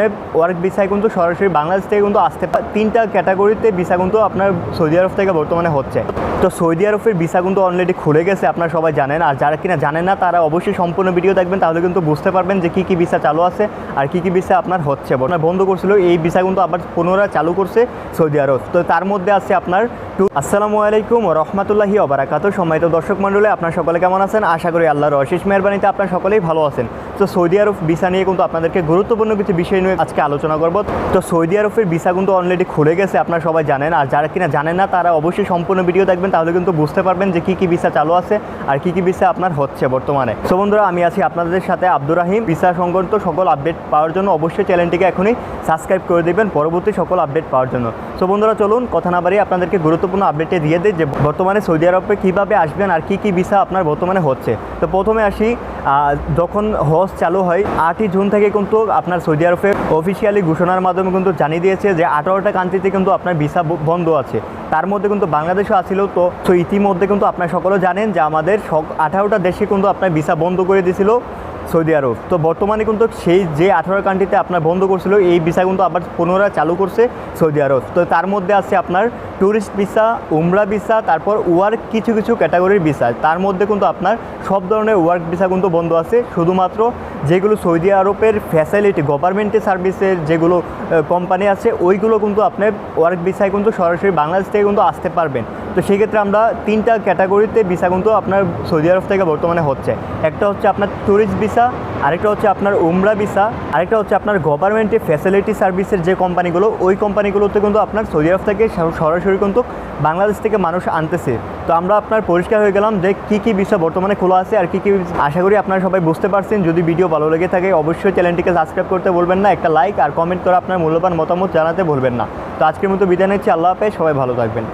আপনার ওয়ার্ক ভিসায় কিন্তু সরাসরি বাংলাদেশ থেকে কিন্তু আসতে পারে তিনটা ক্যাটাগরিতে ভিসা কিন্তু আপনার সৌদি আরব থেকে বর্তমানে হচ্ছে। তো সৌদি আরবের ভিসা কিন্তু অলরেডি খুলে গেছে, আপনারা সবাই জানেন। আর যারা কিনা জানেন না, তারা অবশ্যই সম্পূর্ণ ভিডিও দেখবেন, তাহলে কিন্তু বুঝতে পারবেন যে কী কী ভিসা চালু আছে আর কী কী ভিসা আপনার হচ্ছে। আপনার বন্ধ করছিল, এই ভিসা কিন্তু আবার পুনরায় চালু করছে সৌদি আরব। তো তার মধ্যে আছে আপনার টু আসসালামু আলাইকুম রহমতুল্লাহি অবরাকাত সম্মানিত দর্শক মণ্ডলী, আপনার সকলে কেমন আছেন? আশা করি আল্লাহর অশেষ মেহরবানিতে আপনার সকলেই ভালো আছেন। তো সৌদি আরব ভিসা নিয়ে কিন্তু আপনাদেরকে গুরুত্বপূর্ণ কিছু বিষয় নিয়ে আজকে আলোচনা করব। তো সৌদি আরবের ভিসা কিন্তু অলরেডি খুলে গেছে, আপনারা সবাই জানেন। আর যারা কিনা জানেন না, তারা অবশ্যই সম্পূর্ণ ভিডিও দেখবেন, তাহলে কিন্তু বুঝতে পারবেন যে কী কী ভিসা চালু আছে আর কী কী ভিসা আপনার হচ্ছে বর্তমানে। সো বন্ধুরা, আমি আছি আপনাদের সাথে আব্দুর রাহিম। ভিসা সংক্রান্ত সকল আপডেট পাওয়ার জন্য অবশ্যই চ্যানেলটিকে এখনই সাবস্ক্রাইব করে দেবেন, পরবর্তী সকল আপডেট পাওয়ার জন্য। সো বন্ধুরা, চলুন কথা না বাড়িয়ে আপনাদেরকে গুরুত্বপূর্ণ আপডেটে দিয়ে দিই যে বর্তমানে সৌদি আরবে কীভাবে আসবেন আর কী কী ভিসা আপনার বর্তমানে হচ্ছে। তো প্রথমে আসি যখন হজ চালু হয়, আটই জুন থেকে কিন্তু আপনার সৌদি আরবে অফিসিয়ালি ঘোষণার মাধ্যমে কিন্তু জানিয়ে দিয়েছে যে আঠারোটা কান্ট্রিতে কিন্তু আপনার ভিসা বন্ধ আছে। তার মধ্যে কিন্তু বাংলাদেশও আসিল, তো তো ইতিমধ্যে কিন্তু আপনার সকলেও জানেন যে আমাদের আঠারোটা দেশে কিন্তু আপনার ভিসা বন্ধ করে দিয়েছিল সৌদি আরব। তো বর্তমানে কিন্তু সেই যে আঠারো কান্ট্রিতে আপনার বন্ধ করছিল, এই ভিসা কিন্তু আবার পুনরায় চালু করছে সৌদি আরব। তো তার মধ্যে আছে আপনার ট্যুরিস্ট ভিসা উমরা ভিসা তারপর ওয়ার্ক কিছু কিছু ক্যাটাগরির ভিসা তার মধ্যে কিন্তু আপনার সব ধরনের ওয়ার্ক ভিসা কিন্তু বন্ধ আছে। শুধুমাত্র যেগুলো সৌদি আরবের ফ্যাসিলিটি গভর্নমেন্টের সার্ভিসের যেগুলো কোম্পানি আছে, ওইগুলো কিন্তু আপনার ওয়ার্ক ভিসায় কিন্তু সরাসরি বাংলাদেশ থেকে কিন্তু আসতে পারবেন। তো সেক্ষেত্রে আমরা তিনটা ক্যাটাগরিতে ভিসা কিন্তু আপনার সৌদি আরব থেকে বর্তমানে হচ্ছে। একটা হচ্ছে আপনার ট্যুরিস্ট ভিসা আরেকটা হচ্ছে আপনার উমরা ভিসা, আরেকটা হচ্ছে আপনার গভর্নমেন্টের ফ্যাসিলিটি সার্ভিসের যে কোম্পানিগুলো ওই কোম্পানিগুলোতে কিন্তু আপনার সৌদি আরব থেকে সরাসরি কিন্তু বাংলাদেশ থেকে মানুষ আনতেছে। তো আমরা আপনার পরিষ্কার হয়ে গেলাম যে কী কী বিষয় বর্তমানে খোলা আছে আর কী কী আশা করি আপনারা সবাই বুঝতে পারছেন। যদি ভিডিও ভালো লেগে থাকে, অবশ্যই চ্যানেলটিকে সাবস্ক্রাইব করতে বলবেন না, একটা লাইক আর কমেন্ট করে আপনার মূল্যবান মতামত জানাতে ভুলবেন না। তো আজকের মতো বিদায় নিচ্ছি, আল্লাহ হাফেজ, সবাই ভালো থাকবেন।